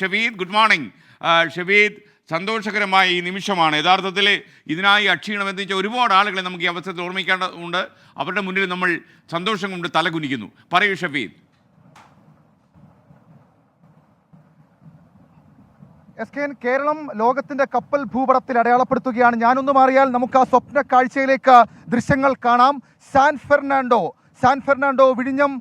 Shabeed good morning. Shabeed സന്തോഷകരമായ ഈ നിമിഷമാണ്. യഥാർത്ഥത്തിൽ ഇതിനായി അക്ഷീണമെന്ന് വെച്ചാൽ ഒരുപാട് ആളുകളെ നമുക്ക് ഈ അവസരത്തിൽ ഓർമ്മിക്കേണ്ടതുണ്ട് അവരുടെ മുന്നിൽ നമ്മൾ സന്തോഷം കൊണ്ട് തലകുനിക്കുന്നു. പറയൂ ഷബീദ് എസ് കെ കേരളം ലോകത്തിന്റെ കപ്പൽ ഭൂപടത്തിൽ അടയാളപ്പെടുത്തുകയാണ്. ഞാനൊന്നും മാറിയാൽ നമുക്ക് ആ സ്വപ്ന കാഴ്ചയിലേക്ക് ദൃശ്യങ്ങൾ കാണാം. സാൻ ഫെർണാണ്ടോ സാൻ ഫെർണാണ്ടോ വിഴിഞ്ഞം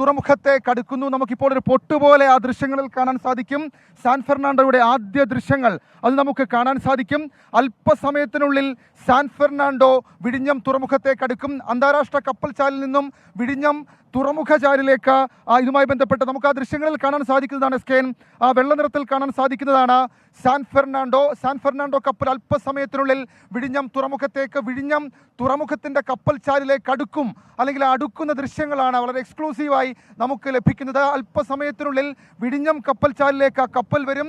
തുറമുഖത്തെ കടുക്കുന്നു. നമുക്കിപ്പോൾ ഒരു പൊട്ടുപോലെ ആ ദൃശ്യങ്ങളിൽ കാണാൻ സാധിക്കും. സാൻ ഫെർണാണ്ടോയുടെ ആദ്യ ദൃശ്യങ്ങൾ അത് നമുക്ക് കാണാൻ സാധിക്കും. അല്പസമയത്തിനുള്ളിൽ സാൻ ഫെർണാണ്ടോ വിഴിഞ്ഞം തുറമുഖത്തെ കടുക്കും. അന്താരാഷ്ട്ര കപ്പൽ ചാലിൽ നിന്നും വിഴിഞ്ഞം തുറമുഖ ചാലിലേക്ക് ആ, ഇതുമായി ബന്ധപ്പെട്ട് നമുക്ക് ആ ദൃശ്യങ്ങളിൽ കാണാൻ സാധിക്കുന്നതാണ് സ്കെയിൻ ആ വെള്ള നിറത്തിൽ കാണാൻ സാധിക്കുന്നതാണ് സാൻ ഫെർണാണ്ടോ. സാൻ ഫെർണാണ്ടോ കപ്പൽ അല്പസമയത്തിനുള്ളിൽ വിഴിഞ്ഞം തുറമുഖത്തേക്ക് വിഴിഞ്ഞം തുറമുഖത്തിന്റെ കപ്പൽ ചാലിലേക്ക് അടുക്കും. അല്ലെങ്കിൽ അടുക്കുന്ന ദൃശ്യങ്ങളാണ്. വളരെ എക്സ്ക്ലൂസീവായി നമുക്ക് ലഭിക്കുന്നത്. അല്പസമയത്തിനുള്ളിൽ വിഴിഞ്ഞം കപ്പൽ ചാലിലേക്ക് ആ കപ്പൽ വരും.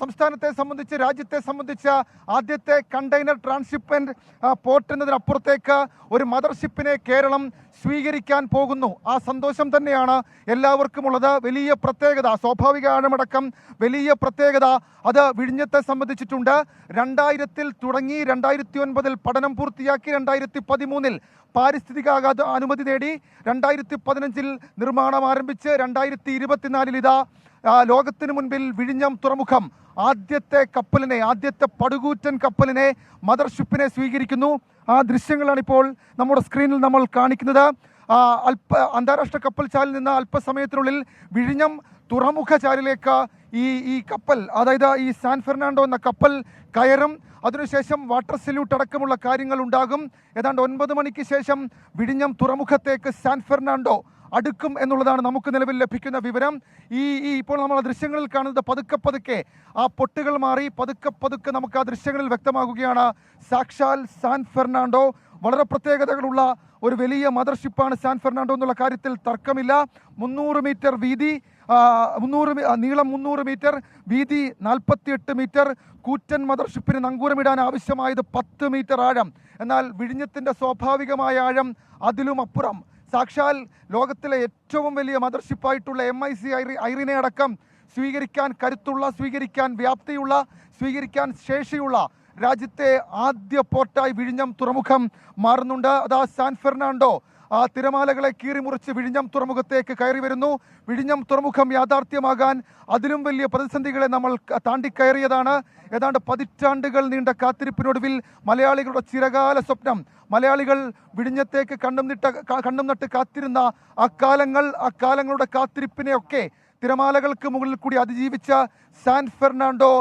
സംസ്ഥാനത്തെ സംബന്ധിച്ച് രാജ്യത്തെ സംബന്ധിച്ച ആദ്യത്തെ കണ്ടെയ്നർ ട്രാൻസ്ഷിപ്മെന്റ് പോർട്ട് എന്നതിനപ്പുറത്തേക്ക് ഒരു മദർഷിപ്പിനെ കേരളം സ്വീകരിക്കാൻ പോകുന്നു. ആ സന്തോഷം തന്നെയാണ് എല്ലാവർക്കും ഉള്ളത് വലിയ പ്രത്യേകത സ്വാഭാവിക ആഴമടക്കം വലിയ പ്രത്യേകത അത് വിഴിഞ്ഞത്തെ സംബന്ധിച്ചിട്ടുണ്ട്. രണ്ടായിരത്തിൽ തുടങ്ങി രണ്ടായിരത്തി ഒൻപതിൽ പഠനം പൂർത്തിയാക്കി രണ്ടായിരത്തി പതിമൂന്നിൽ പാരിസ്ഥിതിക അനുമതി നേടി രണ്ടായിരത്തി പതിനഞ്ചിൽ നിർമ്മാണം ആരംഭിച്ച് രണ്ടായിരത്തി ഇരുപത്തിനാലിൽ ഇതാ ലോകത്തിന് മുൻപിൽ വിഴിഞ്ഞം തുറമുഖം ആദ്യത്തെ കപ്പലിനെ ആദ്യത്തെ പടുകൂറ്റൻ കപ്പലിനെ മദർഷിപ്പിനെ സ്വീകരിക്കുന്നു. ആ ദൃശ്യങ്ങളാണ് ഇപ്പോൾ നമ്മുടെ സ്ക്രീനിൽ നമ്മൾ കാണിക്കുന്നത്. അല്പ അന്താരാഷ്ട്ര കപ്പൽ ചാലിൽ നിന്ന് അല്പസമയത്തിനുള്ളിൽ വിഴിഞ്ഞം തുറമുഖ ചാലിലേക്ക് ഈ ഈ കപ്പൽ അതായത് ഈ സാൻ ഫെർണാണ്ടോ എന്ന കപ്പൽ കയറും. അതിനുശേഷം വാട്ടർ സല്യൂട്ട് അടക്കമുള്ള കാര്യങ്ങൾ ഉണ്ടാകും. ഏതാണ്ട് ഒൻപത് മണിക്ക് ശേഷം വിഴിഞ്ഞം തുറമുഖത്തേക്ക് സാൻ ഫെർണാണ്ടോ അടുക്കും എന്നുള്ളതാണ് നമുക്ക് നിലവിൽ ലഭിക്കുന്ന വിവരം. ഈ ഈ ഇപ്പോൾ നമ്മൾ ആ ദൃശ്യങ്ങളിൽ കാണുന്നത് പതുക്കെ പതുക്കെ ആ പൊട്ടുകൾ മാറി പതുക്കെ പതുക്കെ നമുക്ക് ആ ദൃശ്യങ്ങളിൽ വ്യക്തമാകുകയാണ്. സാക്ഷാൽ സാൻ ഫെർണാണ്ടോ. വളരെ പ്രത്യേകതകളുള്ള ഒരു വലിയ മദർഷിപ്പാണ് സാൻ ഫെർണാണ്ടോ എന്നുള്ള കാര്യത്തിൽ തർക്കമില്ല. മുന്നൂറ് മീറ്റർ വീതി മുന്നൂറ് നീളം മുന്നൂറ് മീറ്റർ വീതി നാൽപ്പത്തിയെട്ട് മീറ്റർ. കൂറ്റൻ മദർഷിപ്പിന് നങ്കൂരമിടാൻ ആവശ്യമായത് പത്ത് മീറ്റർ ആഴം. എന്നാൽ വിഴിഞ്ഞത്തിന്റെ സ്വാഭാവികമായ ആഴം അതിലും അപ്പുറം. സാക്ഷാൽ ലോകത്തിലെ ഏറ്റവും വലിയ മദർഷിപ്പായിട്ടുള്ള എം ഐ സി ഐറി ഐറിനെ അടക്കം സ്വീകരിക്കാൻ കരുത്തുള്ള സ്വീകരിക്കാൻ വ്യാപ്തിയുള്ള സ്വീകരിക്കാൻ ശേഷിയുള്ള രാജ്യത്തെ ആദ്യ പോർട്ടായി വിഴിഞ്ഞം തുറമുഖം മാറുന്നുണ്ട്. അതാ സാൻ ഫെർണാണ്ടോ. ആ തിരമാലകളെ കീറിമുറിച്ച് വിഴിഞ്ഞം തുറമുഖത്തേക്ക് കയറി വരുന്നു. വിഴിഞ്ഞം തുറമുഖം യാഥാർത്ഥ്യമാകാൻ അതിലും വലിയ പ്രതിസന്ധികളെ നമ്മൾ താണ്ടിക്കയറിയതാണ്. ഏതാണ്ട് പതിറ്റാണ്ടുകൾ നീണ്ട കാത്തിരിപ്പിനൊടുവിൽ മലയാളികളുടെ ചിരകാല സ്വപ്നം മലയാളികൾ വിഴിഞ്ഞത്തേക്ക് കണ്ണും നിട്ട കണ്ണും നട്ട് കാത്തിരുന്ന അക്കാലങ്ങൾ അക്കാലങ്ങളുടെ കാത്തിരിപ്പിനെയൊക്കെ തിരമാലകൾക്ക് മുകളിൽ കൂടി അതിജീവിച്ച സാൻ ഫെർണാണ്ടോ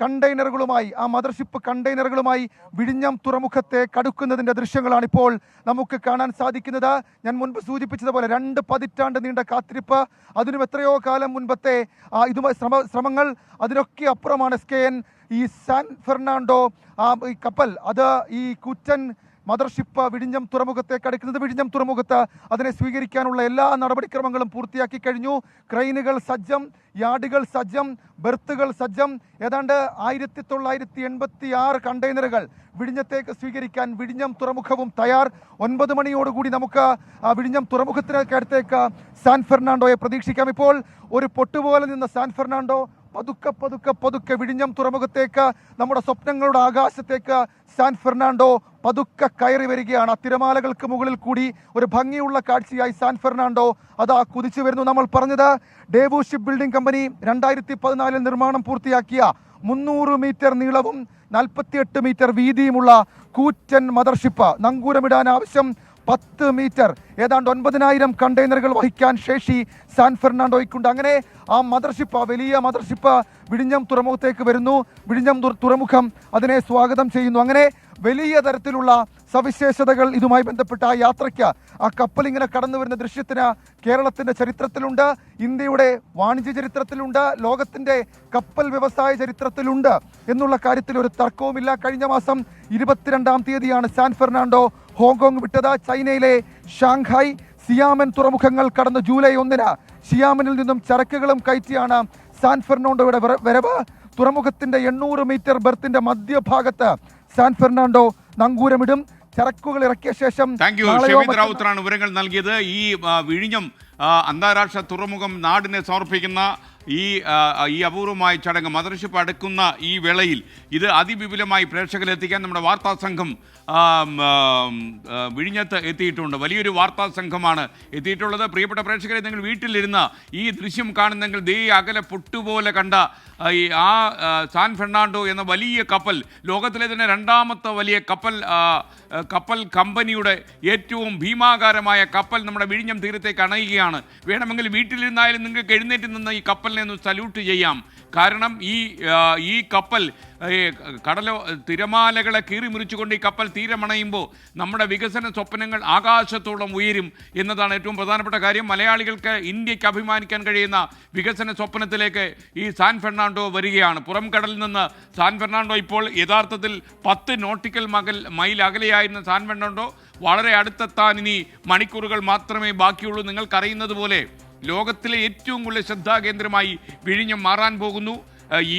കണ്ടെയ്നറുകളുമായി ആ മദർഷിപ്പ് കണ്ടെയ്നറുകളുമായി വിഴിഞ്ഞം തുറമുഖത്തെ കടുക്കുന്നതിന്റെ ദൃശ്യങ്ങളാണ് ഇപ്പോൾ നമുക്ക് കാണാൻ സാധിക്കുന്നത്. ഞാൻ മുൻപ് സൂചിപ്പിച്ചതുപോലെ രണ്ട് പതിറ്റാണ്ട് നീണ്ട കാത്തിരിപ്പ് അതിനും എത്രയോ കാലം മുൻപത്തെ ഇതുമായി ശ്രമ ശ്രമങ്ങൾ. അതിനൊക്കെ അപ്പുറമാണ് എസ് കെ എൻ ഈ സാൻ ഫെർണാണ്ടോ ആ ഈ കപ്പൽ അത് ഈ കുറ്റൻ മദർഷിപ്പ് വിഴിഞ്ഞം തുറമുഖത്തേക്ക് അടുക്കുന്നത് വിഴിഞ്ഞം തുറമുഖത്ത്. അതിനെ സ്വീകരിക്കാനുള്ള എല്ലാ നടപടിക്രമങ്ങളും പൂർത്തിയാക്കി കഴിഞ്ഞു. ക്രെയിനുകൾ സജ്ജം യാർഡുകൾ സജ്ജം ബെർത്തുകൾ സജ്ജം. ഏതാണ്ട് ആയിരത്തി തൊള്ളായിരത്തി എൺപത്തി ആറ് കണ്ടെയ്നറുകൾ വിഴിഞ്ഞത്തേക്ക് സ്വീകരിക്കാൻ വിഴിഞ്ഞം തുറമുഖവും തയ്യാർ. ഒൻപത് മണിയോടുകൂടി നമുക്ക് വിഴിഞ്ഞം തുറമുഖത്തിനടുത്തേക്ക് സാൻ ഫെർണാണ്ടോയെ പ്രതീക്ഷിക്കാം. ഇപ്പോൾ ഒരു പൊട്ടുപോലെ നിന്ന സാൻ ഫെർണാണ്ടോ പതുക്കെ പതുക്കെ പതുക്കെ വിഴിഞ്ഞം തുറമുഖത്തേക്ക് നമ്മുടെ സ്വപ്നങ്ങളുടെ ആകാശത്തേക്ക് സാൻ ഫെർണാണ്ടോ പതുക്കെ കയറി വരികയാണ്. തിരമാലകൾക്ക് മുകളിൽ കൂടി ഒരു ഭംഗിയുള്ള കാഴ്ചയായി സാൻ ഫെർണാണ്ടോ അതാ കുതിച്ചു വരുന്നു. നമ്മൾ പറഞ്ഞത് ഡേവു ഷിപ്പ് ബിൽഡിംഗ് കമ്പനി രണ്ടായിരത്തി പതിനാലിൽ നിർമ്മാണം പൂർത്തിയാക്കിയ മുന്നൂറ് മീറ്റർ നീളവും നാൽപ്പത്തിയെട്ട് മീറ്റർ വീതിയുമുള്ള കൂറ്റൻ മദർഷിപ്പ്. നങ്കൂരമിടാൻ ആവശ്യം പത്ത് മീറ്റർ. ഏതാണ്ട് ഒൻപതിനായിരം കണ്ടെയ്നറുകൾ വഹിക്കാൻ ശേഷി സാൻ ഫെർണാണ്ടോയ്ക്കുണ്ട്. അങ്ങനെ ആ മദർഷിപ്പ് ആ വലിയ മദർഷിപ്പ് വിഴിഞ്ഞം തുറമുഖത്തേക്ക് വരുന്നു. വിഴിഞ്ഞം തുറമുഖം അതിനെ സ്വാഗതം ചെയ്യുന്നു. അങ്ങനെ വലിയ തരത്തിലുള്ള സവിശേഷതകൾ ഇതുമായി ബന്ധപ്പെട്ട ആ യാത്രയ്ക്ക് ആ കപ്പൽ ഇങ്ങനെ കടന്നു വരുന്ന ദൃശ്യത്തിന് കേരളത്തിന്റെ ചരിത്രത്തിലുണ്ട്. ഇന്ത്യയുടെ വാണിജ്യ ചരിത്രത്തിലുണ്ട്. ലോകത്തിന്റെ കപ്പൽ വ്യവസായ ചരിത്രത്തിലുണ്ട്. എന്നുള്ള കാര്യത്തിൽ ഒരു തർക്കവുമില്ല. കഴിഞ്ഞ മാസം ഇരുപത്തിരണ്ടാം തീയതിയാണ് സാൻ ഫെർണാണ്ടോ ഹോങ്കോങ് വിട്ടത് ചൈനയിലെ ഷാങ്ഹായ്. സിയാമൻ തുറമുഖങ്ങൾ കടന്ന് ജൂലൈ ഒന്നിന് സിയാമനിൽ നിന്നും ചരക്കുകളും കയറ്റിയാണ് സാൻ ഫെർണാണ്ടോയുടെ വരവ്. തുറമുഖത്തിന്റെ എണ്ണൂറ് മീറ്റർ ബർത്തിന്റെ മധ്യഭാഗത്ത് സാൻ ഫെർണാണ്ടോ നങ്കൂരമിടും. ചരക്കുകൾ ഇറക്കിയ ശേഷം താങ്ക് യു ഷെബീദ് റാവുത്തറാണ് വിവരങ്ങൾ നൽകിയത്. ഈ വിഴിഞ്ഞം അന്താരാഷ്ട്ര തുറമുഖം നാടിനെ സമർപ്പിക്കുന്ന ഈ ഈ അപൂർവമായ ചടങ്ങ് മദർഷിപ്പ് അടുക്കുന്ന ഈ വേളയിൽ ഇത് അതിവിപുലമായി പ്രേക്ഷകരിലെത്തിക്കാൻ നമ്മുടെ വാർത്താ സംഘം വിഴിഞ്ഞത്ത് എത്തിയിട്ടുണ്ട്. വലിയൊരു വാർത്താ സംഘമാണ് എത്തിയിട്ടുള്ളത്. പ്രിയപ്പെട്ട പ്രേക്ഷകരെ നിങ്ങൾ വീട്ടിലിരുന്ന ഈ ദൃശ്യം കാണുന്നെങ്കിൽ ദേ അകലെ പൊട്ടുപോലെ കണ്ട ഈ ആ സാൻ ഫെർണാണ്ടോ എന്ന വലിയ കപ്പൽ ലോകത്തിലെ തന്നെ രണ്ടാമത്തെ വലിയ കപ്പൽ കപ്പൽ കമ്പനിയുടെ ഏറ്റവും ഭീമാകാരമായ കപ്പൽ നമ്മുടെ വിഴിഞ്ഞം തീരത്തേക്ക് അണയുകയാണ്. വേണമെങ്കിൽ വീട്ടിലിരുന്നായാലും നിങ്ങൾക്ക് എഴുന്നേറ്റ് നിന്ന് ഈ കപ്പലിനെ ഒന്ന് സല്യൂട്ട് ചെയ്യാം. കാരണം ഈ ഈ കപ്പൽ കടല തിരമാലകളെ കീറി മുറിച്ചുകൊണ്ട് ഈ കപ്പൽ തീരമണയുമ്പോൾ നമ്മുടെ വികസന സ്വപ്നങ്ങൾ ആകാശത്തോളം ഉയരും എന്നതാണ് ഏറ്റവും പ്രധാനപ്പെട്ട കാര്യം. മലയാളികൾക്ക് ഇന്ത്യയ്ക്ക് അഭിമാനിക്കാൻ കഴിയുന്ന വികസന സ്വപ്നത്തിലേക്ക് ഈ സാൻ ഫെർണാണ്ടോ വരികയാണ്. പുറം കടലിൽ നിന്ന് സാൻ ഫെർണാണ്ടോ ഇപ്പോൾ യഥാർത്ഥത്തിൽ പത്ത് നോട്ടിക്കൽ മകൽ മൈൽ അകലെയായിരുന്ന സാൻ ഫെർണാണ്ടോ. വളരെ അടുത്തെത്താൻ ഇനി മണിക്കൂറുകൾ മാത്രമേ ബാക്കിയുള്ളൂ. നിങ്ങൾക്കറിയുന്നത് പോലെ ലോകത്തിലെ ഏറ്റവും കൂടുതൽ ശ്രദ്ധാകേന്ദ്രമായി വിഴിഞ്ഞം മാറാൻ പോകുന്നു.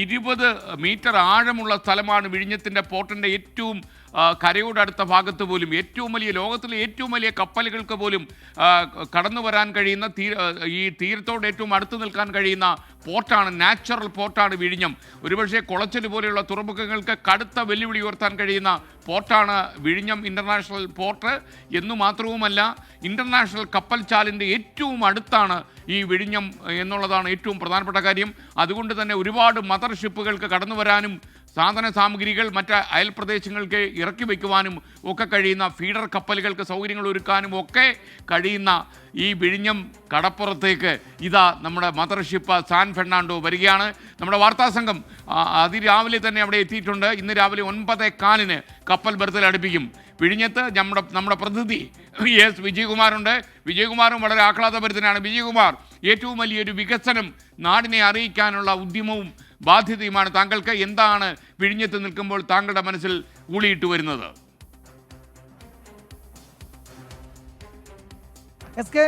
ഇരുപത് മീറ്റർ ആഴമുള്ള സ്ഥലമാണ് വിഴിഞ്ഞത്തിന്റെ പോർട്ടിന്റെ ഏറ്റവും ആ, അടുത്ത ഭാഗത്ത് പോലും ഏറ്റവും വലിയ ലോകത്തിലെ ഏറ്റവും വലിയ കപ്പലുകൾക്ക് പോലും കടന്നു വരാൻ കഴിയുന്ന ഈ തീരത്തോട് ഏറ്റവും അടുത്ത് നിൽക്കാൻ കഴിയുന്ന പോർട്ടാണ് നാച്ചുറൽ പോർട്ടാണ് വിഴിഞ്ഞം. ഒരുപക്ഷെ കുളച്ചൽ പോലെയുള്ള തുറമുഖങ്ങൾക്ക് കടുത്ത വെല്ലുവിളി ഉയർത്താൻ കഴിയുന്ന പോർട്ടാണ് വിഴിഞ്ഞം ഇന്റർനാഷണൽ പോർട്ട്. എന്നു മാത്രവുമല്ല ഇന്റർനാഷണൽ കപ്പൽ ചാലിന്റെ ഏറ്റവും അടുത്താണ് ഈ വിഴിഞ്ഞം എന്നുള്ളതാണ് ഏറ്റവും പ്രധാനപ്പെട്ട കാര്യം. അതുകൊണ്ട് തന്നെ ഒരുപാട് മദർഷിപ്പുകൾക്ക് കടന്നു വരാനും സാധന സാമഗ്രികൾ മറ്റ് അയൽപ്രദേശങ്ങൾക്ക് ഇറക്കി വയ്ക്കുവാനും ഒക്കെ കഴിയുന്ന ഫീഡർ കപ്പലുകൾക്ക് സൗകര്യങ്ങൾ ഒരുക്കാനും ഒക്കെ കഴിയുന്ന ഈ വിഴിഞ്ഞം കടപ്പുറത്തേക്ക് ഇതാ നമ്മുടെ മദർഷിപ്പ് സാൻ ഫെർണാണ്ടോ വരികയാണ്. നമ്മുടെ വാർത്താ സംഘം അതിരാവിലെ തന്നെ അവിടെ എത്തിയിട്ടുണ്ട്. ഇന്ന് രാവിലെ ഒൻപതേ കാലിന് കപ്പൽ ബർത്തിൽ അടുപ്പിക്കും. വിഴിഞ്ഞത്ത് നമ്മുടെ നമ്മുടെ പ്രതിനിധി എസ് വിജയകുമാറുണ്ട്. വിജയകുമാറും വളരെ ആഹ്ലാദപരിതനാണ് വിജയകുമാർ ഏറ്റവും വലിയൊരു വികസനം നാടിനെ അറിയിക്കാനുള്ള ഉദ്യമവും ബാധ്യതയുമാണ് താങ്കൾക്ക് എന്താണ് വിഴിഞ്ഞത്ത് നിൽക്കുമ്പോൾ താങ്കളുടെ മനസ്സിൽ ഊളിയിട്ട് വരുന്നത്? എസ് കെ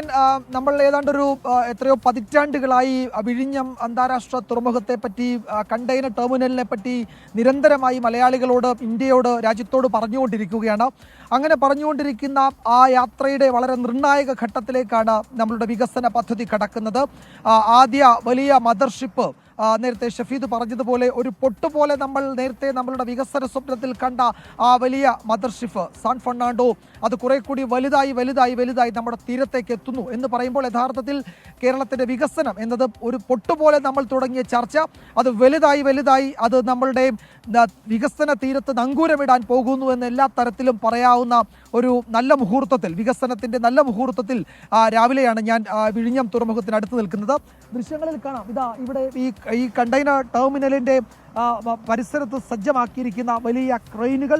നമ്മൾ ഏതാണ്ടൊരു എത്രയോ പതിറ്റാണ്ടുകളായി വിഴിഞ്ഞം അന്താരാഷ്ട്ര തുറമുഖത്തെ പറ്റി കണ്ടെയ്നർ ടെർമിനലിനെ പറ്റി നിരന്തരമായി മലയാളികളോട് ഇന്ത്യയോട് രാജ്യത്തോട് പറഞ്ഞുകൊണ്ടിരിക്കുകയാണ്. അങ്ങനെ പറഞ്ഞുകൊണ്ടിരിക്കുന്ന ആ യാത്രയുടെ വളരെ നിർണായക ഘട്ടത്തിലേക്കാണ് നമ്മളുടെ വികസന പദ്ധതി കടക്കുന്നത്. ആദ്യ വലിയ മദർഷിപ്പ് നേരത്തെ ഷഫീദ് പറഞ്ഞതുപോലെ ഒരു പൊട്ടുപോലെ നമ്മൾ നേരത്തെ നമ്മളുടെ വികസന സ്വപ്നത്തിൽ കണ്ട ആ വലിയ മദർഷിഫ് സാൻ ഫെർണാണ്ടോ അത് കുറെ കൂടി വലുതായി വലുതായി വലുതായി നമ്മുടെ തീരത്തേക്ക് എത്തുന്നു എന്ന് പറയുമ്പോൾ യഥാർത്ഥത്തിൽ കേരളത്തിന്റെ വികസനം എന്നത് ഒരു പൊട്ടുപോലെ നമ്മൾ തുടങ്ങിയ ചർച്ച. അത് വലുതായി വലുതായി അത് നമ്മളുടെ വികസന തീരത്ത് നങ്കൂരമിടാൻ പോകുന്നു എന്ന് എല്ലാ തരത്തിലും പറയാവുന്ന ഒരു നല്ല മുഹൂർത്തത്തിൽ വികസനത്തിന്റെ നല്ല മുഹൂർത്തത്തിൽ രാവിലെയാണ് ഞാൻ വിഴിഞ്ഞം തുറമുഖത്തിന് അടുത്ത് നിൽക്കുന്നത്. ദൃശ്യങ്ങളിൽ കാണാം. ഇതാ ഇവിടെ ഈ ഈ കണ്ടെയ്നർ ടെർമിനലിന്റെ ആ, പരിസരത്ത് സജ്ജമാക്കിയിരിക്കുന്ന വലിയ ക്രെയിനുകൾ.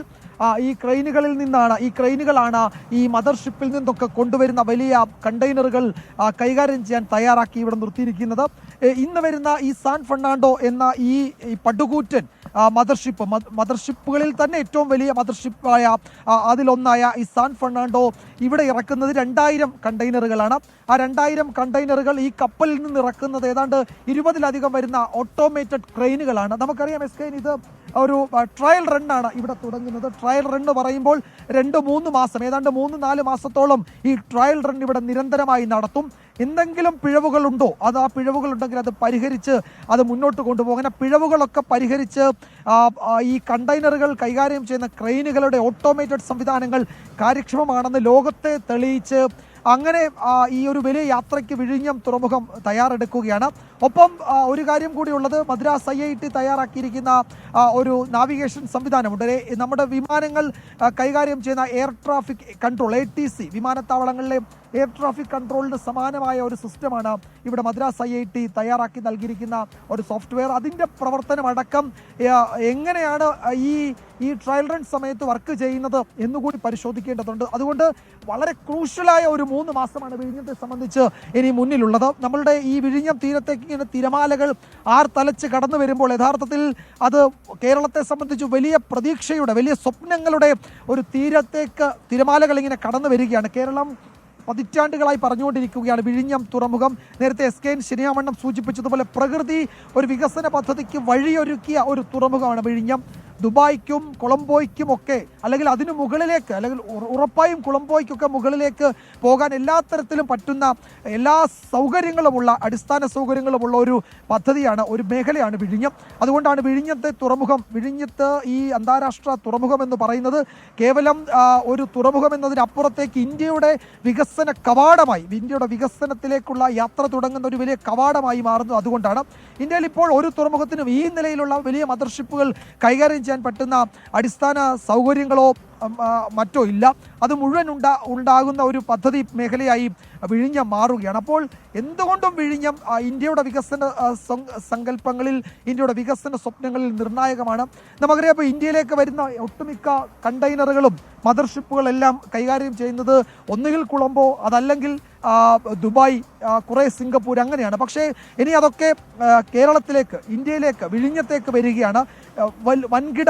ഈ ക്രെയിനുകളിൽ നിന്നാണ് ഈ ക്രെയിനുകളാണ് ഈ മദർഷിപ്പിൽ നിന്നൊക്കെ കൊണ്ടുവരുന്ന വലിയ കണ്ടെയ്നറുകൾ കൈകാര്യം ചെയ്യാൻ തയ്യാറാക്കി ഇവിടെ നിർത്തിയിരിക്കുന്നത്. ഇന്ന് വരുന്ന ഈ സാൻ ഫെർണാണ്ടോ എന്ന ഈ പടുകൂറ്റൻ മദർഷിപ്പ് മദർഷിപ്പുകളിൽ തന്നെ ഏറ്റവും വലിയ മദർഷിപ്പായ അതിലൊന്നായ ഈ സാൻ ഫെർണാണ്ടോ ഇവിടെ ഇറക്കുന്നത് രണ്ടായിരം കണ്ടെയ്നറുകളാണ്. ആ രണ്ടായിരം കണ്ടെയ്നറുകൾ ഈ കപ്പലിൽ നിന്ന് ഇറക്കുന്നത് ഏതാണ്ട് ഇരുപതിലധികം വരുന്ന ഓട്ടോമേറ്റഡ് ക്രെയിനുകളാണ് നമുക്കറിയാം എസ് കെ ഇത് ഒരു ട്രയൽ റണ്ണാണ് ഇവിടെ തുടങ്ങുന്നത്. ട്രയൽ റൺ പറയുമ്പോൾ രണ്ട് മൂന്ന് മാസം ഏതാണ്ട് മൂന്ന് നാല് മാസത്തോളം ഈ ട്രയൽ റൺ ഇവിടെ നിരന്തരമായി നടത്തും. എന്തെങ്കിലും പിഴവുകളുണ്ടോ അത് ആ പിഴവുകളുണ്ടെങ്കിൽ അത് പരിഹരിച്ച് അത് മുന്നോട്ട് കൊണ്ടുപോകും. അങ്ങനെ പിഴവുകളൊക്കെ പരിഹരിച്ച് ഈ കണ്ടെയ്നറുകൾ കൈകാര്യം ചെയ്യുന്ന ക്രെയിനുകളുടെ ഓട്ടോമേറ്റഡ് സംവിധാനങ്ങൾ കാര്യക്ഷമമാണെന്ന് ലോകത്തെ തെളിയിച്ച് അങ്ങനെ ഈ ഒരു വലിയ യാത്രയ്ക്ക് വിഴിഞ്ഞം തുറമുഖം തയ്യാറെടുക്കുകയാണ്. ഒപ്പം ഒരു കാര്യം കൂടിയുള്ളത് മദ്രാസ് ഐ ഐ ടി തയ്യാറാക്കിയിരിക്കുന്ന ഒരു നാവിഗേഷൻ സംവിധാനമുണ്ട്. നമ്മുടെ വിമാനങ്ങൾ കൈകാര്യം ചെയ്യുന്ന air traffic control A T C വിമാനത്താവളങ്ങളിലെ air traffic കൺട്രോളിന് സമാനമായ ഒരു സിസ്റ്റമാണ് ഇവിടെ മദ്രാസ് ഐ ഐ ടി തയ്യാറാക്കി നൽകിയിരിക്കുന്ന ഒരു സോഫ്റ്റ്വെയർ. അതിന്റെ പ്രവർത്തനമടക്കം എങ്ങനെയാണ് ഈ ഈ ട്രയൽ റൺ സമയത്ത് വർക്ക് ചെയ്യുന്നത് എന്നുകൂടി പരിശോധിക്കേണ്ടതുണ്ട്. അതുകൊണ്ട് വളരെ ക്രൂഷ്യലായ ഒരു മൂന്ന് മാസമാണ് വിഴിഞ്ഞത്തെ സംബന്ധിച്ച് ഇനി മുന്നിലുള്ളത്. നമ്മളുടെ ഈ വിഴിഞ്ഞം തീരത്തേക്ക് ഇങ്ങനെ തിരമാലകൾ ആർ തലച്ച് കടന്നു വരുമ്പോൾ യഥാർത്ഥത്തിൽ അത് കേരളത്തെ സംബന്ധിച്ച് വലിയ പ്രതീക്ഷയുടെ വലിയ സ്വപ്നങ്ങളുടെ ഒരു തീരത്തേക്ക് തിരമാലകൾ ഇങ്ങനെ കടന്നു വരികയാണ്. കേരളം പതിറ്റാണ്ടുകളായി പറഞ്ഞുകൊണ്ടിരിക്കുകയാണ് വിഴിഞ്ഞം തുറമുഖം. നേരത്തെ എസ് കെ എൻ ശനിയാമണ്ണം സൂചിപ്പിച്ചതുപോലെ പ്രകൃതി ഒരു വികസന പദ്ധതിക്ക് വഴിയൊരുക്കിയ ഒരു തുറമുഖമാണ് വിഴിഞ്ഞം. ദുബായ്ക്കും കൊളംബോയ്ക്കും ഒക്കെ അല്ലെങ്കിൽ അതിന് മുകളിലേക്ക് അല്ലെങ്കിൽ ഉറ- ഉറപ്പായും കൊളംബോയ്ക്കൊക്കെ മുകളിലേക്ക് പോകാൻ എല്ലാ തരത്തിലും പറ്റുന്ന എല്ലാ സൗകര്യങ്ങളുമുള്ള അടിസ്ഥാന സൗകര്യങ്ങളുമുള്ള ഒരു പദ്ധതിയാണ് ഒരു മേഖലയാണ് വിഴിഞ്ഞം. അതുകൊണ്ടാണ് വിഴിഞ്ഞത്തെ തുറമുഖം വിഴിഞ്ഞത്ത് ഈ അന്താരാഷ്ട്ര തുറമുഖം എന്ന് പറയുന്നത് കേവലം ഒരു തുറമുഖം എന്നതിനപ്പുറത്തേക്ക് ഇന്ത്യയുടെ വികസന കവാടമായി ഇന്ത്യയുടെ വികസനത്തിലേക്കുള്ള യാത്ര തുടങ്ങുന്ന ഒരു വലിയ കവാടമായി മാറുന്നു. അതുകൊണ്ടാണ് ഇന്ത്യയിൽ ഇപ്പോൾ ഒരു തുറമുഖത്തിനും ഈ നിലയിലുള്ള വലിയ മദർഷിപ്പുകൾ കൈകാര്യം ചെയ്യാൻ പറ്റുന്ന അടിസ്ഥാന സൗകര്യങ്ങളോ മറ്റോ ഇല്ല. അത് മുഴുവൻ ഉണ്ടാ ഉണ്ടാകുന്ന ഒരു പദ്ധതി മേഖലയായി വിഴിഞ്ഞം മാറുകയാണ്. അപ്പോൾ എന്തുകൊണ്ടും വിഴിഞ്ഞം ഇന്ത്യയുടെ വികസന സങ്കല്പങ്ങളിൽ ഇന്ത്യയുടെ വികസന സ്വപ്നങ്ങളിൽ നിർണായകമാണ്. നമുക്കറിയാം ഇപ്പോൾ ഇന്ത്യയിലേക്ക് വരുന്ന ഒട്ടുമിക്ക കണ്ടെയ്നറുകളും മദർഷിപ്പുകളെല്ലാം കൈകാര്യം ചെയ്യുന്നത് ഒന്നുകിൽ കുളമ്പോ അതല്ലെങ്കിൽ ദുബായ് കുറേ സിംഗപ്പൂർ അങ്ങനെയാണ്. പക്ഷേ ഇനി അതൊക്കെ കേരളത്തിലേക്ക് ഇന്ത്യയിലേക്ക് വിഴിഞ്ഞത്തേക്ക് വരികയാണ്. വൻകിട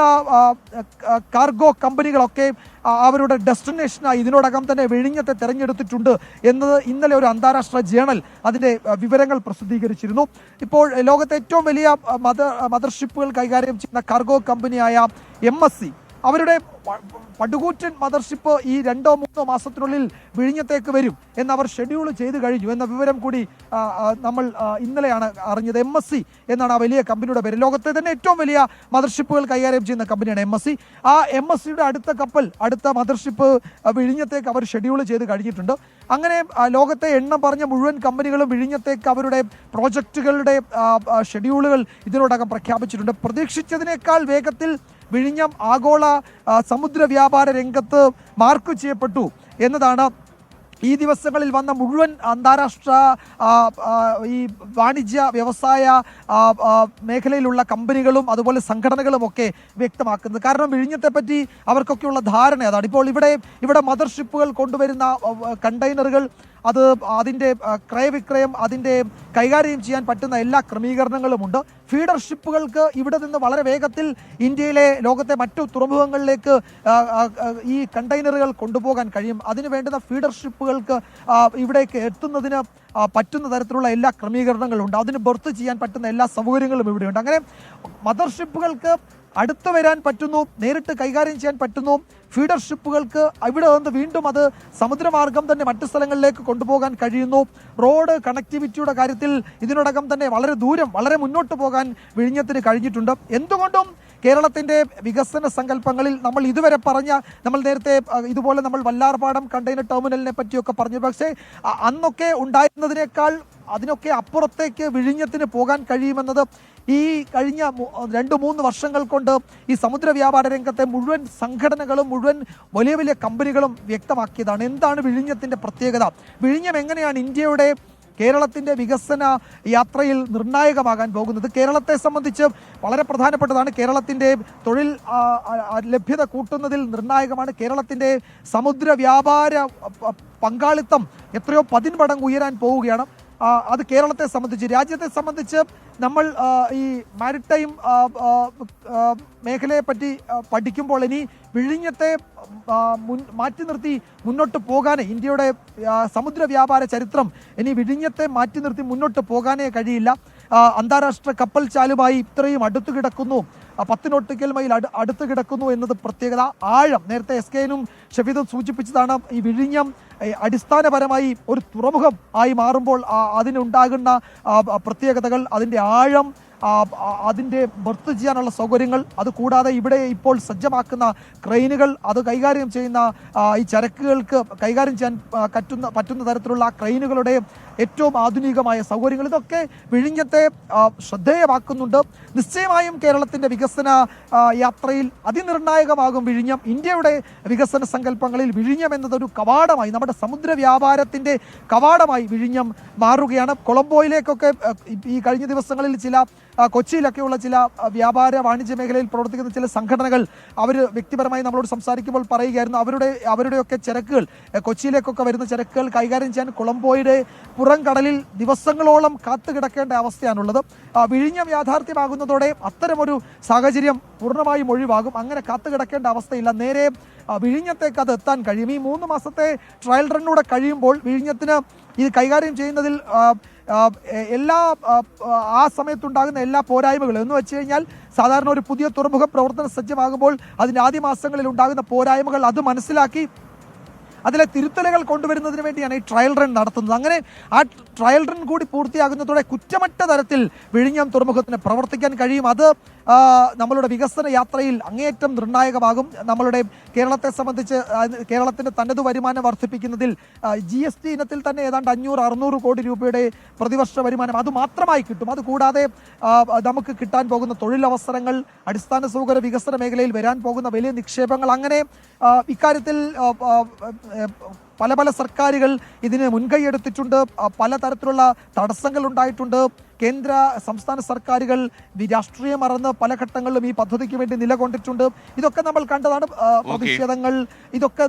കാർഗോ കമ്പനികളൊക്കെ ആ, അവരുടെ ഡെസ്റ്റിനേഷനായി ഇതിനോടകം തന്നെ വിഴിഞ്ഞത്തെ തെരഞ്ഞെടുത്തിട്ടുണ്ട് എന്നത് ഇന്നലെ ഒരു അന്താരാഷ്ട്ര ജേണൽ അതിന്റെ വിവരങ്ങൾ പ്രസിദ്ധീകരിച്ചിരുന്നു. ഇപ്പോൾ ലോകത്തെ ഏറ്റവും വലിയ മദർ മദർഷിപ്പുകൾ കൈകാര്യം ചെയ്യുന്ന കാർഗോ കമ്പനിയായ എം എസ് സി അവരുടെ പടുകൂറ്റൻ മദർഷിപ്പ് ഈ രണ്ടോ മൂന്നോ മാസത്തിനുള്ളിൽ വിഴിഞ്ഞത്തേക്ക് വരും എന്നവർ ഷെഡ്യൂൾ ചെയ്ത് കഴിഞ്ഞു എന്ന വിവരം കൂടി നമ്മൾ ഇന്നലെയാണ് അറിഞ്ഞത്. എം എസ് സി എന്നാണ് ആ വലിയ കമ്പനിയുടെ പേര്. ലോകത്തെ തന്നെ ഏറ്റവും വലിയ മദർഷിപ്പുകൾ കൈകാര്യം ചെയ്യുന്ന കമ്പനിയാണ് എം എസ് സി ആ എം എസ് സിയുടെ അടുത്ത കപ്പൽ അടുത്ത മദർഷിപ്പ് വിഴിഞ്ഞത്തേക്ക് അവർ ഷെഡ്യൂൾ ചെയ്ത് കഴിഞ്ഞിട്ടുണ്ട്. അങ്ങനെ ലോകത്തെ എണ്ണം പറഞ്ഞ മുഴുവൻ കമ്പനികളും വിഴിഞ്ഞത്തേക്ക് അവരുടെ പ്രോജക്റ്റുകളുടെ ഷെഡ്യൂളുകൾ ഇതിനോടകം പ്രഖ്യാപിച്ചിട്ടുണ്ട്. പ്രതീക്ഷിച്ചതിനേക്കാൾ വേഗത്തിൽ വിഴിഞ്ഞം ആഗോള സമുദ്ര വ്യാപാര രംഗത്ത് മാർക്ക് ചെയ്യപ്പെട്ടു എന്നതാണ് ഈ ദിവസങ്ങളിൽ വന്ന മുഴുവൻ അന്താരാഷ്ട്ര ഈ വാണിജ്യ വ്യവസായ മേഖലയിലുള്ള കമ്പനികളും അതുപോലെ സംഘടനകളും ഒക്കെ വ്യക്തമാക്കുന്നത്. കാരണം വിഴിഞ്ഞത്തെ പറ്റി അവർക്കൊക്കെയുള്ള ധാരണ അതാണ്. ഇപ്പോൾ ഇവിടെ ഇവിടെ മദർഷിപ്പുകൾ കൊണ്ടുവരുന്ന കണ്ടെയ്നറുകൾ അത് അതിന്റെ ക്രയവിക്രയം അതിന്റെ കൈകാര്യം ചെയ്യാൻ പറ്റുന്ന എല്ലാ ക്രമീകരണങ്ങളുമുണ്ട്. ഫീഡർഷിപ്പുകൾക്ക് ഇവിടെ നിന്ന് വളരെ വേഗത്തിൽ ഇന്ത്യയിലെ ലോകത്തെ മറ്റു തുറമുഖങ്ങളിലേക്ക് ഈ കണ്ടെയ്നറുകൾ കൊണ്ടുപോകാൻ കഴിയും. അതിന് വേണ്ടുന്ന ഫീഡർഷിപ്പുകൾക്ക് ഇവിടേക്ക് എത്തുന്നതിന് പറ്റുന്ന തരത്തിലുള്ള എല്ലാ ക്രമീകരണങ്ങളുണ്ട്. അതിന് ബർത്ത് ചെയ്യാൻ പറ്റുന്ന എല്ലാ സൗകര്യങ്ങളും ഇവിടെയുണ്ട്. അങ്ങനെ മദർഷിപ്പുകൾക്ക് അടുത്ത് വരാൻ പറ്റുന്നു നേരിട്ട് കൈകാര്യം ചെയ്യാൻ പറ്റുന്നു. ഫീഡർഷിപ്പുകൾക്ക് ഷിപ്പുകൾക്ക് ഇവിടെ നിന്ന് വീണ്ടും അത് സമുദ്രമാർഗം തന്നെ മറ്റു സ്ഥലങ്ങളിലേക്ക് കൊണ്ടുപോകാൻ കഴിയുന്നു. റോഡ് കണക്ടിവിറ്റിയുടെ കാര്യത്തിൽ ഇതിനോടകം തന്നെ വളരെ ദൂരം വളരെ മുന്നോട്ട് പോകാൻ വിഴിഞ്ഞത്തിന് കഴിഞ്ഞിട്ടുണ്ട്. എന്തുകൊണ്ടും കേരളത്തിന്റെ വികസന സങ്കല്പങ്ങളിൽ നമ്മൾ ഇതുവരെ പറഞ്ഞ നമ്മൾ നേരത്തെ ഇതുപോലെ നമ്മൾ വല്ലാർപാടം കണ്ടെയ്നർ ടെർമിനലിനെ പറ്റിയൊക്കെ പറഞ്ഞു. പക്ഷേ അന്നൊക്കെ ഉണ്ടായിരുന്നതിനേക്കാൾ അതിനൊക്കെ അപ്പുറത്തേക്ക് വിഴിഞ്ഞത്തിന് പോകാൻ കഴിയുമെന്നത് ഈ കഴിഞ്ഞ രണ്ട് മൂന്ന് വർഷങ്ങൾ കൊണ്ട് ഈ സമുദ്ര വ്യാപാര രംഗത്തെ മുഴുവൻ സംഘടനകളും മുഴുവൻ വലിയ വലിയ കമ്പനികളും വ്യക്തമാക്കിയതാണ്. എന്താണ് വിഴിഞ്ഞത്തിന്റെ പ്രത്യേകത? വിഴിഞ്ഞം എങ്ങനെയാണ് ഇന്ത്യയുടെ കേരളത്തിന്റെ വികസന യാത്രയിൽ നിർണായകമാകാൻ പോകുന്നത്? കേരളത്തെ സംബന്ധിച്ച് വളരെ പ്രധാനപ്പെട്ടതാണ്. കേരളത്തിന്റെ തൊഴിൽ ലഭ്യത കൂട്ടുന്നതിൽ നിർണായകമാണ്. കേരളത്തിന്റെ സമുദ്ര വ്യാപാര പങ്കാളിത്തം എത്രയോ പതിന്മടങ്ങ് ഉയരാൻ പോവുകയാണ്. അത് കേരളത്തെ സംബന്ധിച്ച് രാജ്യത്തെ സംബന്ധിച്ച് നമ്മൾ ഈ മാരിടൈം മേഖലയെ പറ്റി പഠിക്കുമ്പോൾ ഇനി വിഴിഞ്ഞത്തെ മാറ്റി നിർത്തി മുന്നോട്ട് പോകാൻ ഇന്ത്യയുടെ സമുദ്ര വ്യാപാര ചരിത്രം ഇനി വിഴിഞ്ഞത്തെ മാറ്റി നിർത്തി മുന്നോട്ട് പോകാനേ കഴിയില്ല. അന്താരാഷ്ട്ര കപ്പൽ ചാലുമായി ഇത്രയും അടുത്തു കിടക്കുന്നു. ആ, പത്ത് നോട്ടിക്കൽ മൈൽ അടു അടുത്ത് കിടക്കുന്നു എന്നത് പ്രത്യേകത. ആഴം നേരത്തെ എസ് കെനും ഷഫീദും സൂചിപ്പിച്ചതാണ് ഈ വിഴിഞ്ഞം അടിസ്ഥാനപരമായി ഒരു തുറമുഖം ആയി മാറുമ്പോൾ അതിനുണ്ടാകുന്ന പ്രത്യേകതകൾ അതിന്റെ ആഴം അതിന്റെ ബർത്ത് ചെയ്യാനുള്ള സൗകര്യങ്ങൾ അത് കൂടാതെ ഇവിടെ ഇപ്പോൾ സജ്ജമാക്കുന്ന ക്രെയിനുകൾ അത് കൈകാര്യം ചെയ്യുന്ന ഈ ചരക്കുകൾക്ക് കൈകാര്യം ചെയ്യാൻ പറ്റുന്ന പറ്റുന്ന തരത്തിലുള്ള ക്രെയിനുകളുടെ ഏറ്റവും ആധുനികമായ സൗകര്യങ്ങൾ. ഇതൊക്കെ വിഴിഞ്ഞത്തെ ശ്രദ്ധേയമാക്കുന്നുണ്ട്. നിശ്ചയമായും കേരളത്തിന്റെ വികസന യാത്രയിൽ അതിനിർണായകമാകും വിഴിഞ്ഞം. ഇന്ത്യയുടെ വികസന സങ്കല്പങ്ങളിൽ വിഴിഞ്ഞം എന്നതൊരു കവാടമായി നമ്മുടെ സമുദ്ര വ്യാപാരത്തിന്റെ കവാടമായി വിഴിഞ്ഞം മാറുകയാണ്. കൊളംബോയിലേക്കൊക്കെ ഈ കഴിഞ്ഞ ദിവസങ്ങളിൽ ചില കൊച്ചിയിലൊക്കെയുള്ള ചില വ്യാപാര വാണിജ്യ മേഖലയിൽ പ്രവർത്തിക്കുന്ന ചില സംഘടനകൾ അവർ വ്യക്തിപരമായി നമ്മളോട് സംസാരിക്കുമ്പോൾ പറയുകയായിരുന്നു. അവരുടെ അവരുടെയൊക്കെ ചരക്കുകൾ കൊച്ചിയിലേക്കൊക്കെ വരുന്ന ചരക്കുകൾ കൈകാര്യം ചെയ്യാൻ കൊളംബോയുടെ പുറം കടലിൽ ദിവസങ്ങളോളം കാത്തു കിടക്കേണ്ട അവസ്ഥയാണുള്ളത് വിഴിഞ്ഞം യാഥാർത്ഥ്യമാകുന്നതോടെ അത്തരമൊരു സാഹചര്യം പൂർണമായും ഒഴിവാകും. അങ്ങനെ കാത്തു കിടക്കേണ്ട അവസ്ഥയില്ല. നേരെ വിഴിഞ്ഞത്തേക്ക് അത് എത്താൻ കഴിയും. ഈ മൂന്ന് മാസത്തെ ട്രയൽ റണ്ണിലൂടെ കഴിയുമ്പോൾ വിഴിഞ്ഞത്തിന് ഇത് കൈകാര്യം ചെയ്യുന്നതിൽ എല്ലാ ആ, സമയത്തുണ്ടാകുന്ന എല്ലാ പോരായ്മകളും എന്ന് വെച്ച് കഴിഞ്ഞാൽ സാധാരണ ഒരു പുതിയ തുറമുഖ പ്രവർത്തന സജ്ജമാകുമ്പോൾ അതിന്റെ ആദ്യ മാസങ്ങളിൽ ഉണ്ടാകുന്ന പോരായ്മകൾ അത് മനസ്സിലാക്കി അതിലെ തിരുത്തലുകൾ കൊണ്ടുവരുന്നതിന് വേണ്ടിയാണ് ഈ ട്രയൽ റൺ നടത്തുന്നത്. അങ്ങനെ ആ ട്രയൽ റൺ കൂടി പൂർത്തിയാകുന്നതോടെ കുറ്റമറ്റ തരത്തിൽ വിഴിഞ്ഞം തുറമുഖത്തിന് പ്രവർത്തിക്കാൻ കഴിയും. അത് നമ്മളുടെ വികസന യാത്രയിൽ അങ്ങേയറ്റം നിർണായകമാകും. നമ്മളുടെ കേരളത്തെ സംബന്ധിച്ച് കേരളത്തിന്റെ തനത് വരുമാനം വർദ്ധിപ്പിക്കുന്നതിൽ ജി എസ് ടി ഇനത്തിൽ തന്നെ ഏതാണ്ട് അഞ്ഞൂറ് അറുന്നൂറ് കോടി രൂപയുടെ പ്രതിവർഷ വരുമാനം അത് മാത്രമായി കിട്ടും. അതുകൂടാതെ നമുക്ക് കിട്ടാൻ പോകുന്ന തൊഴിലവസരങ്ങൾ അടിസ്ഥാന സൗകര്യ വികസന മേഖലയിൽ വരാൻ പോകുന്ന വലിയ നിക്ഷേപങ്ങൾ അങ്ങനെ ഇക്കാര്യത്തിൽ ആ, ആ, ആ, പല പല സർക്കാരുകൾ ഇതിന് മുൻകൈയെടുത്തിട്ടുണ്ട് പല പലതരത്തിലുള്ള തടസ്സങ്ങൾ ഉണ്ടായിട്ടുണ്ട്. കേന്ദ്ര സംസ്ഥാന സർക്കാരുകൾ രാഷ്ട്രീയം മറന്ന് പല ഘട്ടങ്ങളിലും ഈ പദ്ധതിക്ക് വേണ്ടി നിലകൊണ്ടിട്ടുണ്ട്. ഇതൊക്കെ നമ്മൾ കണ്ടതാണ്. പ്രതിഷേധങ്ങൾ ഇതൊക്കെ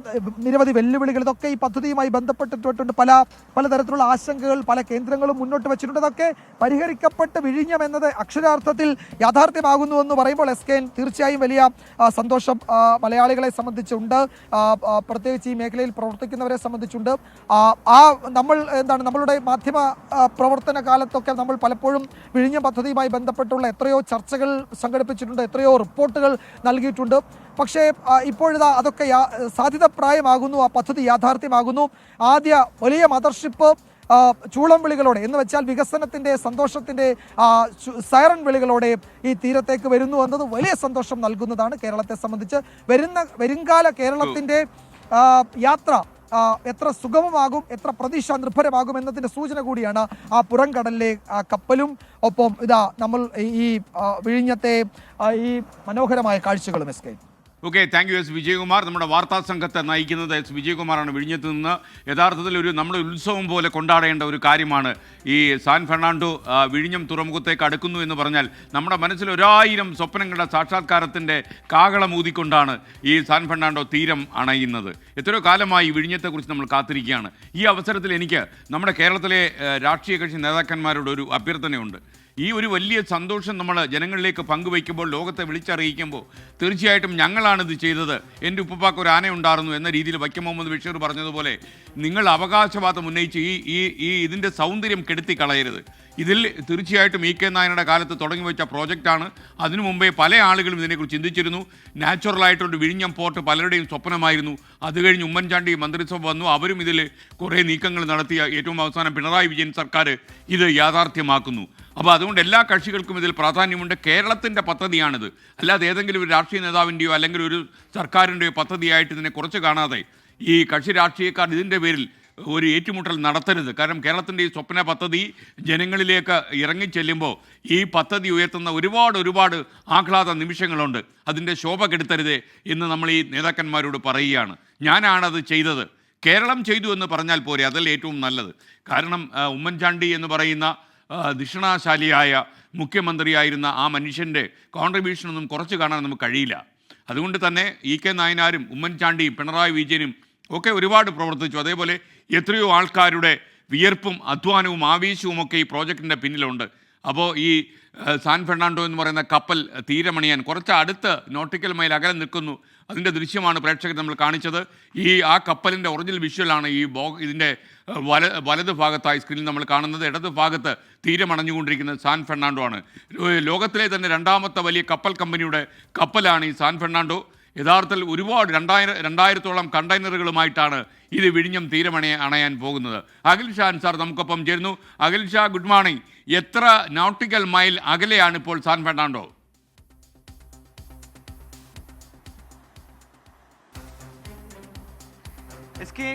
നിരവധി വെല്ലുവിളികൾ ഇതൊക്കെ ഈ പദ്ധതിയുമായി ബന്ധപ്പെട്ടിട്ടുണ്ട്. പല പലതരത്തിലുള്ള ആശങ്കകൾ പല കേന്ദ്രങ്ങളും മുന്നോട്ട് വെച്ചിട്ടുണ്ട്. അതൊക്കെ പരിഹരിക്കപ്പെട്ട് വിഴിഞ്ഞം എന്നത് അക്ഷരാർത്ഥത്തിൽ യാഥാർത്ഥ്യമാകുന്നു എന്ന് പറയുമ്പോൾ എസ് കെ തീർച്ചയായും വലിയ സന്തോഷം മലയാളികളെ സംബന്ധിച്ചുണ്ട്. പ്രത്യേകിച്ച് ഈ മേഖലയിൽ പ്രവർത്തിക്കുന്നവരെ സംബന്ധിച്ചുണ്ട്. ആ, നമ്മൾ എന്താണ് നമ്മളുടെ മാധ്യമ പ്രവർത്തന കാലത്തൊക്കെ നമ്മൾ പലപ്പോഴും വിഴിഞ്ഞ പദ്ധതിയുമായി ബന്ധപ്പെട്ടുള്ള എത്രയോ ചർച്ചകൾ സംഘടിപ്പിച്ചിട്ടുണ്ട് എത്രയോ റിപ്പോർട്ടുകൾ നൽകിയിട്ടുണ്ട്. പക്ഷേ ഇപ്പോഴിതാ അതൊക്കെ സാധ്യത സാധ്യതപ്രായമാകുന്നു ആ പദ്ധതി യാഥാർത്ഥ്യമാകുന്നു. ആദ്യ വലിയ മദർഷിപ്പ് ചൂളം വിളികളോടെ എന്ന് വെച്ചാൽ വികസനത്തിന്റെ സന്തോഷത്തിന്റെ സൈറൺ വിളികളോടെ ഈ തീരത്തേക്ക് വരുന്നു എന്നത് വലിയ സന്തോഷം നൽകുന്നതാണ് കേരളത്തെ സംബന്ധിച്ച്. വരുന്ന വരുംകാല കേരളത്തിന്റെ യാത്ര എത്ര സുഗമമാകും എത്ര പ്രതീക്ഷ നിർഭരമാകും എന്നതിന്റെ സൂചന കൂടിയാണ് ആ പുറംകടലിലെ കപ്പലും ഒപ്പം ഇതാ നമ്മൾ ഈ- വിഴിഞ്ഞത്തെ ഈ മനോഹരമായ കാഴ്ചകളും S K okay thank you S Vijayakumar. നമ്മുടെ വാർത്താ സംഘത്തെ നയിക്കുന്നത് എസ് വിജയകുമാറാണ്. വിഴിഞ്ഞത്ത് നിന്ന് യഥാർത്ഥത്തിൽ ഒരു നമ്മുടെ ഉത്സവം പോലെ കൊണ്ടാടേണ്ട ഒരു കാര്യമാണ് ഈ സാൻ ഫെർണാണ്ടോ വിഴിഞ്ഞം തുറമുഖത്തേക്ക് അടുക്കുന്നു എന്ന് പറഞ്ഞാൽ നമ്മുടെ മനസ്സിൽ ഒരായിരം സ്വപ്നങ്ങളുടെ സാക്ഷാത്കാരത്തിന്റെ കാകളം ഊതിക്കൊണ്ടാണ് ഈ സാൻ ഫെർണാണ്ടോ തീരം അണയുന്നത്. എത്രയോ കാലമായി വിഴിഞ്ഞത്തെക്കുറിച്ച് നമ്മൾ കാത്തിരിക്കുകയാണ്. ഈ അവസരത്തിൽ എനിക്ക് നമ്മുടെ കേരളത്തിലെ രാഷ്ട്രീയ കക്ഷി നേതാക്കന്മാരോട് ഒരു അഭ്യർത്ഥനയുണ്ട്. ഈ ഒരു വലിയ സന്തോഷം നമ്മൾ ജനങ്ങളിലേക്ക് പങ്കുവയ്ക്കുമ്പോൾ ലോകത്തെ വിളിച്ചറിയിക്കുമ്പോൾ തീർച്ചയായിട്ടും ഞങ്ങളാണിത് ചെയ്തത്. എന്റെ ഉപ്പപ്പാക്ക് ഒരു ആന ഉണ്ടായിരുന്നു എന്ന രീതിയിൽ വൈക്കം മുഹമ്മദ് ബഷീർ പറഞ്ഞതുപോലെ നിങ്ങൾ അവകാശവാദം ഉന്നയിച്ച് ഈ ഈ ഈ ഇതിന്റെ സൗന്ദര്യം കെടുത്തി കളയരുത് ഇതിൽ തീർച്ചയായിട്ടും ഇ കെ നായരുടെ കാലത്ത് തുടങ്ങി വെച്ച പ്രോജക്റ്റാണ് അതിനു മുമ്പേ പല ആളുകളും ഇതിനെക്കുറിച്ച് ചിന്തിച്ചിരുന്നു. നാച്ചുറലായിട്ടൊരു വിഴിഞ്ഞം പോർട്ട് പലരുടെയും സ്വപ്നമായിരുന്നു. അത് കഴിഞ്ഞ് ഉമ്മൻചാണ്ടി മന്ത്രിസഭ വന്നു. അവരും ഇതിൽ കുറേ നീക്കങ്ങൾ നടത്തിയ ഏറ്റവും അവസാനം പിണറായി വിജയൻ സർക്കാർ ഇത് യാഥാർത്ഥ്യമാക്കുന്നു. അപ്പോൾ അതുകൊണ്ട് എല്ലാ കക്ഷികൾക്കും ഇതിൽ പ്രാധാന്യമുണ്ട്. കേരളത്തിന്റെ പദ്ധതിയാണിത്. അല്ലാതെ ഏതെങ്കിലും ഒരു രാഷ്ട്രീയ നേതാവിന്റെയോ അല്ലെങ്കിൽ ഒരു സർക്കാരിന്റെയോ പദ്ധതിയായിട്ട് ഇതിനെ കുറച്ച് കാണാതെ ഈ കക്ഷി രാഷ്ട്രീയക്കാർ ഇതിന്റെ പേരിൽ ഒരു ഏറ്റുമുട്ടൽ നടത്തരുത്. കാരണം കേരളത്തിന്റെ ഈ സ്വപ്ന പദ്ധതി ജനങ്ങളിലേക്ക് ഇറങ്ങിച്ചെല്ലുമ്പോൾ ഈ പദ്ധതി ഉയർത്തുന്ന ഒരുപാട് ഒരുപാട് ആഹ്ലാദ നിമിഷങ്ങളുണ്ട്. അതിന്റെ ശോഭ കെടുത്തരുതേ എന്ന് നമ്മൾ ഈ നേതാക്കന്മാരോട് പറയുകയാണ്. ഞാനാണത് ചെയ്തത്. കേരളം ചെയ്തു എന്ന് പറഞ്ഞാൽ പോരെ അതല്ല ഏറ്റവും നല്ലത്. കാരണം ഉമ്മൻചാണ്ടി എന്ന് പറയുന്ന ആ, ധിഷണാശാലിയായ മുഖ്യമന്ത്രിയായിരുന്ന ആ മനുഷ്യന്റെ കോൺട്രിബ്യൂഷനൊന്നും കുറച്ച് കാണാൻ നമുക്ക് കഴിയില്ല. അതുകൊണ്ട് തന്നെ ഇ കെ നായനാരും ഉമ്മൻചാണ്ടിയും പിണറായി വിജയനും ഒക്കെ ഒരുപാട് പ്രവർത്തിച്ചു. അതേപോലെ എത്രയോ ആൾക്കാരുടെ വിയർപ്പും അധ്വാനവും ആവേശവും ഒക്കെ ഈ പ്രോജക്റ്റിന്റെ പിന്നിലുണ്ട്. അപ്പോൾ ഈ സാൻ ഫെർണാണ്ടോ എന്ന് പറയുന്ന കപ്പൽ തീരമണിയാൻ കുറച്ച് അടുത്ത് നോട്ടിക്കൽ മൈൽ അകലെ നിൽക്കുന്നു. അതിന്റെ ദൃശ്യമാണ് പ്രേക്ഷകർ നമ്മൾ കാണിച്ചത്. ഈ ആ കപ്പലിന്റെ ഒറിജിനൽ വിഷ്വലാണ് ഈ ബോ ഇതിന്റെ വല വലത് ഭാഗത്തായി സ്ക്രീനിൽ നമ്മൾ കാണുന്നത്. ഇടത് ഭാഗത്ത് തീരമണഞ്ഞുകൊണ്ടിരിക്കുന്നത് സാൻ ഫെർണാണ്ടോ ആണ്. ലോകത്തിലെ തന്നെ രണ്ടാമത്തെ വലിയ കപ്പൽ കമ്പനിയുടെ കപ്പലാണ് ഈ സാൻ ഫെർണാണ്ടോ. യഥാർത്ഥത്തിൽ ഒരുപാട് രണ്ടായിരം രണ്ടായിരത്തോളം കണ്ടെയ്നറുകളുമായിട്ടാണ് ഇത് വിഴിഞ്ഞം തീരമണി അണയാൻ പോകുന്നത്. അഖിൽ ഷാ സാർ നമുക്കൊപ്പം ചേരുന്നു. Akhil Shah good morning. എത്ര നോട്ടിക്കൽ മൈൽ അകലെയാണ് ഇപ്പോൾ San Fernando? S K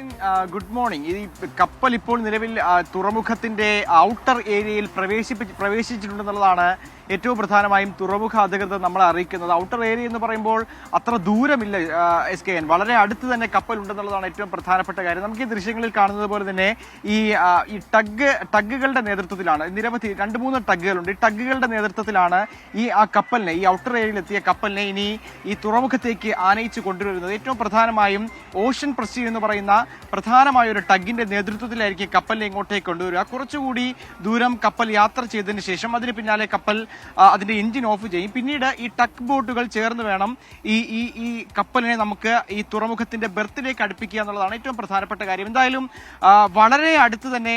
good morning. ഈ കപ്പൽ ഇപ്പോൾ നിലവിൽ തുറമുഖത്തിന്റെ ഔട്ടർ ഏരിയയിൽ പ്രവേശിപ്പി പ്രവേശിച്ചിട്ടുണ്ടെന്നുള്ളതാണ് ഏറ്റവും പ്രധാനമായും തുറമുഖ അധികൃതർ നമ്മളെ അറിയിക്കുന്നത്. ഔട്ടർ ഏരിയ എന്ന് പറയുമ്പോൾ അത്ര ദൂരമില്ല എസ് കെ എൻ വളരെ അടുത്ത് തന്നെ കപ്പൽ ഉണ്ടെന്നുള്ളതാണ് ഏറ്റവും പ്രധാനപ്പെട്ട കാര്യം. നമുക്ക് ഈ ദൃശ്യങ്ങളിൽ കാണുന്നത് പോലെ തന്നെ ഈ ഈ ടഗ് ടഗുകളുടെ നേതൃത്വത്തിലാണ്. നിരവധി രണ്ട് മൂന്ന് ടഗുകളുണ്ട് ഈ ടഗുകളുടെ നേതൃത്വത്തിലാണ് ഈ ആ കപ്പലിനെ ഈ ഔട്ടർ ഏരിയയിൽ എത്തിയ കപ്പലിനെ ഇനി ഈ തുറമുഖത്തേക്ക് ആനയിച്ച് കൊണ്ടുവരുന്നത്. ഏറ്റവും പ്രധാനമായും ഓഷൻ പ്രസ്യൂ എന്ന് പറയുന്ന പ്രധാനമായ ഒരു ടഗിന്റെ നേതൃത്വത്തിലായിരിക്കും കപ്പലിനെ ഇങ്ങോട്ടേക്ക് കൊണ്ടുവരിക. കുറച്ചുകൂടി ദൂരം കപ്പൽ യാത്ര ചെയ്തതിന് ശേഷം അതിന് പിന്നാലെ കപ്പൽ അതിന്റെ എഞ്ചിൻ ഓഫ് ചെയ്യും. പിന്നീട് ഈ ടക്ക് ബോട്ടുകൾ ചേർന്ന് വേണം ഈ ഈ ഈ കപ്പലിനെ നമുക്ക് ഈ തുറമുഖത്തിന്റെ ബെർത്തിലേക്ക് അടുപ്പിക്കുക എന്നുള്ളതാണ് ഏറ്റവും പ്രധാനപ്പെട്ട കാര്യം. എന്തായാലും വളരെ അടുത്ത് തന്നെ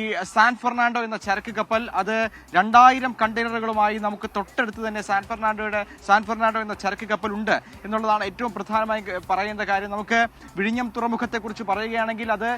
ഈ സാൻ ഫെർണാണ്ടോ എന്ന ചരക്ക് കപ്പൽ അത് രണ്ടായിരം കണ്ടെയ്നറുകളുമായി നമുക്ക് തൊട്ടടുത്ത് തന്നെ സാൻ ഫെർണാണ്ടോയുടെ സാൻ ഫെർണാണ്ടോ എന്ന ചരക്ക് കപ്പൽ ഉണ്ട് എന്നുള്ളതാണ് ഏറ്റവും പ്രധാനമായി പറയേണ്ട കാര്യം. നമുക്ക് വിഴിഞ്ഞം തുറമുഖത്തെക്കുറിച്ച് പറയുകയാണെങ്കിൽ അത്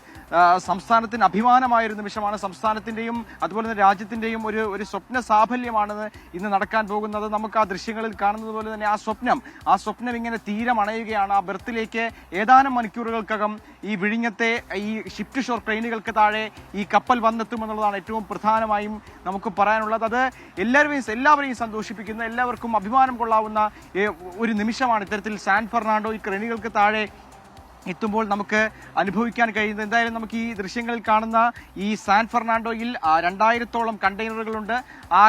സംസ്ഥാനത്തിന് അഭിമാനമായ ഒരു നിമിഷമാണ്. സംസ്ഥാനത്തിന്റെയും അതുപോലെ തന്നെ രാജ്യത്തിന്റെയും ഒരു ഒരു സ്വപ്ന സാഫല്യമാണെന്ന് ഇന്ന് നടക്കാൻ പോകുന്നത് നമുക്ക് ആ ദൃശ്യങ്ങളിൽ കാണുന്നത് പോലെ തന്നെ ആ സ്വപ്നം. ആ സ്വപ്നം ഇങ്ങനെ തീരം അണയുകയാണ്. ആ ബെർത്തിലേക്ക് ഏതാനും മണിക്കൂറുകൾക്കകം ഈ വിഴിഞ്ഞത്തെ ഈ ഷിഫ്റ്റ് ഷോർ ട്രെയിനുകൾക്ക് താഴെ ഈ കപ്പൽ വന്നെത്തുമെന്നുള്ളതാണ് ഏറ്റവും പ്രധാനമായും നമുക്ക് പറയാനുള്ളത്. അത് എല്ലാവരെയും എല്ലാവരെയും സന്തോഷിപ്പിക്കുന്ന എല്ലാവർക്കും അഭിമാനം കൊള്ളാവുന്ന ഒരു നിമിഷമാണ് ഇത്തരത്തിൽ സാൻ ഫെർണാണ്ടോ ഈ ട്രെയിനുകൾക്ക് താഴെ എത്തുമ്പോൾ നമുക്ക് അനുഭവിക്കാൻ കഴിയുന്നത്. എന്തായാലും നമുക്ക് ഈ ദൃശ്യങ്ങളിൽ കാണുന്ന ഈ സാൻ ഫെർണാണ്ടോയിൽ രണ്ടായിരത്തോളം കണ്ടെയ്നറുകളുണ്ട്. ആ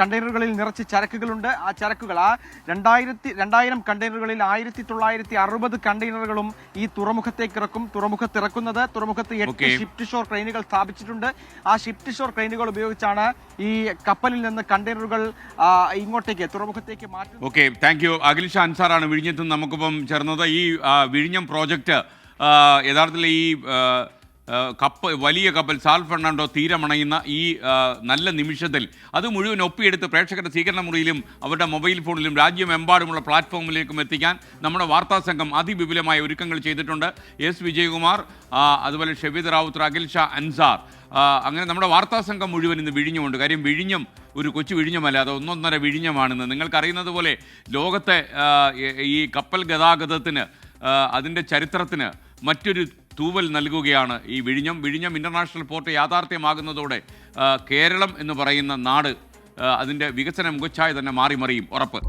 കണ്ടെയ്നറുകളിൽ നിറച്ച് ചരക്കുകളുണ്ട്. ആ ചരക്കുകൾ ആ രണ്ടായിരത്തി രണ്ടായിരം കണ്ടെയ്നറുകളിൽ ആയിരത്തി തൊള്ളായിരത്തി അറുപത് കണ്ടെയ്നറുകളും ഈ തുറമുഖത്തേക്ക് ഇറക്കും തുറമുഖത്ത് ഇറക്കുന്നത് തുറമുഖത്ത് എട്ട്. ഷിഫ്റ്റ് ഷോർ ട്രെയിനുകൾ സ്ഥാപിച്ചിട്ടുണ്ട്. ആ ഷിഫ്റ്റ് ഷോർ ട്രെയിനുകൾ ഉപയോഗിച്ചാണ് ഈ കപ്പലിൽ നിന്ന് കണ്ടെയ്നറുകൾ ഇങ്ങോട്ടേക്ക് തുറമുഖത്തേക്ക് മാറ്റുന്നത്. Okay thank you Akhil Shah അൻസാറാണ് വിഴിഞ്ഞത്തും നമുക്കിപ്പം ചേർന്നത്. ഈ വിഴിഞ്ഞം പ്രോജക്റ്റ് യഥാർത്ഥത്തിൽ ഈ കപ്പൽ വലിയ കപ്പൽ സാൽ ഫെർണാണ്ടോ തീരമണയുന്ന ഈ നല്ല നിമിഷത്തിൽ അത് മുഴുവൻ ഒപ്പിയെടുത്ത് പ്രേക്ഷകരുടെ സ്വീകരണ മുറിയിലും അവരുടെ മൊബൈൽ ഫോണിലും രാജ്യമെമ്പാടുമുള്ള പ്ലാറ്റ്ഫോമിലേക്കും എത്തിക്കാൻ നമ്മുടെ വാർത്താ സംഘം അതിവിപുലമായ ഒരുക്കങ്ങൾ ചെയ്തിട്ടുണ്ട്. എസ് വിജയകുമാർ അതുപോലെ ഷെബീദ് റാവുത്ത് അഖിൽ ഷാ അൻസാർ. അങ്ങനെ നമ്മുടെ വാർത്താ സംഘം മുഴുവൻ ഇന്ന് വിഴിഞ്ഞമുണ്ട്. കാര്യം വിഴിഞ്ഞം ഒരു കൊച്ചു വിഴിഞ്ഞമല്ല അത് ഒന്നൊന്നര വിഴിഞ്ഞമാണെന്ന്. നിങ്ങൾക്കറിയുന്നത് പോലെ ലോകത്തെ ഈ- കപ്പൽ ഗതാഗതത്തിന് അതിന്റെ ചരിത്രത്തിന് മറ്റൊരു തൂവൽ നൽകുകയാണ് ഈ വിഴിഞ്ഞം. വിഴിഞ്ഞം ഇന്റർനാഷണൽ പോർട്ട് യാഥാർത്ഥ്യമാകുന്നതോടെ കേരളം എന്ന് പറയുന്ന നാട് അതിന്റെ വികസന മുഖച്ഛായ തന്നെ മാറി മറിയും ഉറപ്പ്.